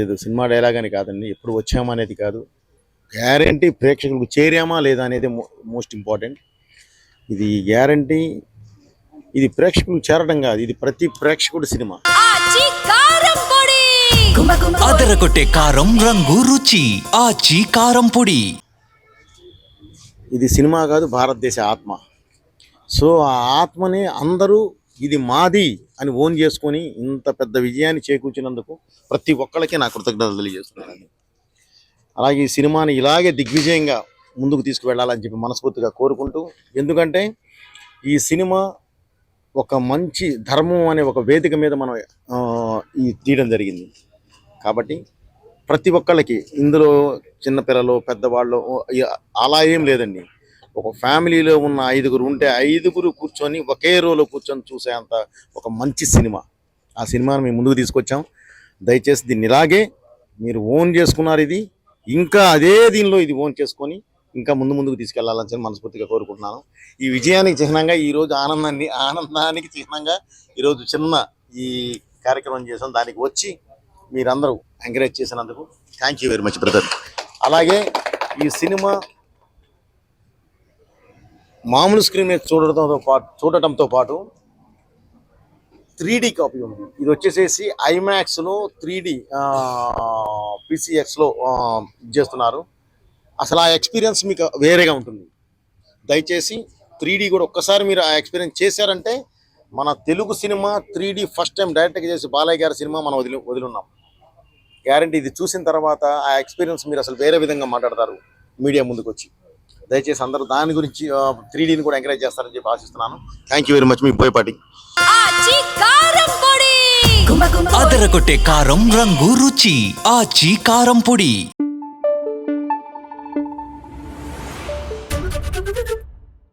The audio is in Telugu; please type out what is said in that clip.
ఏదో సినిమా డైలాగ్ అని కాదండి. ఎప్పుడు వచ్చామనేది కాదు. గ్యారంటీ ప్రేక్షకులకు చేరామా లేదా అనేది మోస్ట్ ఇంపార్టెంట్ ఇది గ్యారంటీ ఇది ప్రేక్షకులకు చేరడం కాదు. ఇది ప్రతి ప్రేక్షకుడి సినిమా. అదరగొట్టే కారం రంగు రుచి. ఆచి కారం పొడి. ఇది సినిమా కాదు భారతదేశ ఆత్మ. సో ఆ ఆత్మని అందరూ ఇది మాది అని ఓన్ చేసుకొని ఇంత పెద్ద విజయాన్ని చేకూర్చినందుకు ప్రతి ఒక్కళ్ళకి నా కృతజ్ఞతలు తెలియజేస్తున్నానండి. అలాగే ఈ సినిమాని ఇలాగే దిగ్విజయంగా ముందుకు తీసుకువెళ్ళాలని చెప్పి మనస్ఫూర్తిగా కోరుకుంటూ ఎందుకంటే ఈ సినిమా ఒక మంచి ధర్మం అనే ఒక వేదిక మీద మనం ఈ తీయడం జరిగింది. కాబట్టి ప్రతి ఒక్కళ్ళకి ఇందులో చిన్నపిల్లలు పెద్దవాళ్ళు అలా ఏం లేదండి. ఒక ఫ్యామిలీలో ఉన్న ఐదుగురు ఉంటే ఐదుగురు కూర్చొని ఒకే రోలో కూర్చొని చూసేంత ఒక మంచి సినిమా. ఆ సినిమాను మేము ముందుకు తీసుకొచ్చాం. దయచేసి దీన్ని ఇలాగే మీరు ఓన్ చేసుకున్నారు ఇది. ఇంకా అదే దీనిలో ఇది ఓన్ చేసుకొని ఇంకా ముందు ముందుకు తీసుకెళ్ళాలని మనస్ఫూర్తిగా కోరుకుంటున్నాను. ఈ విజయానికి చిహ్నంగా ఈరోజు ఆనందాన్ని ఆనందానికి చిహ్నంగా ఈరోజు చిన్న ఈ కార్యక్రమం చేసాం. దానికి వచ్చి మీరందరూ ఎంకరేజ్ చేసినందుకు thank you very much brother. అలాగే ఈ సినిమా మామూలు స్క్రీన్ మీద చూడటంతో పాటు చూడటంతో పాటు త్రీ డీ కాపీ ఉంది. ఇది వచ్చేసేసి ఐమాక్స్లో త్రీ డి పీసీఎక్స్లో చేస్తున్నారు. అసలు ఆ ఎక్స్పీరియన్స్ మీకు వేరేగా ఉంటుంది. దయచేసి త్రీ డీ కూడా ఒక్కసారి మీరు ఆ ఎక్స్పీరియన్స్ చేశారంటే మన తెలుగు సినిమా త్రీ డి ఫస్ట్ టైం డైరెక్ట్గా చేసి బాలయ్య గారి సినిమా మనం వదిలి వదిలిన్నాం. గ్యారంటీ ఇది చూసిన తర్వాత ఆ ఎక్స్పీరియన్స్ మీరు అసలు వేరే విధంగా మాట్లాడతారు మీడియా ముందుకు వచ్చి దయచేసి అందరూ దాని గురించి త్రీ డీని కూడా ఎంకరేజ్ చేస్తారని చెప్పి ఆశిస్తున్నాను. థ్యాంక్ యూ వెరీ మచ్ మీ బోయపాటి పొడి! అదరగొట్టే కారం రంగు రుచి. ఆచి కారం పొడి.